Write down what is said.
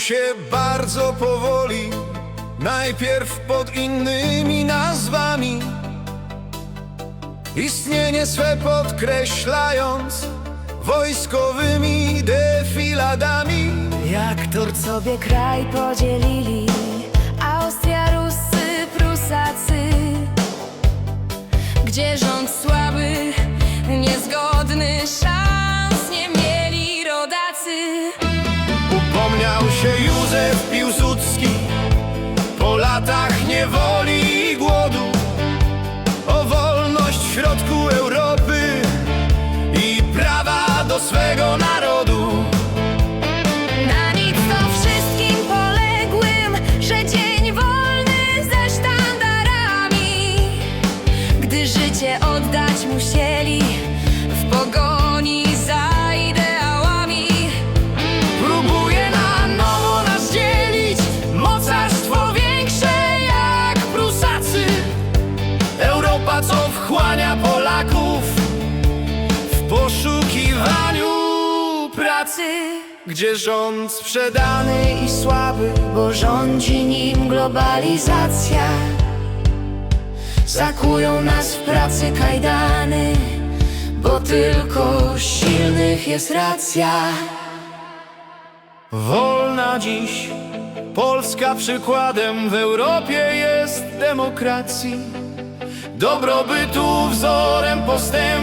się bardzo powoli, najpierw pod innymi nazwami. Istnienie swe podkreślając wojskowymi defiladami. Jak Turcowie kraj podzielili Austria, Rusy, Prusacy Gdzie rząd słaby, środku Europy i prawa do swego narodu. Na nic to wszystkim poległym Że dzień wolny ze sztandarami Gdy życie oddać musieli W pogoni co wchłania Polaków w poszukiwaniu pracy. Gdzie rząd sprzedany i słaby, Bo rządzi nim globalizacja Zakują nas w pracy kajdany Bo tylko silnych jest racja wolna dziś. Polska przykładem w Europie jest demokracji. Dobrobytu wzorem postępu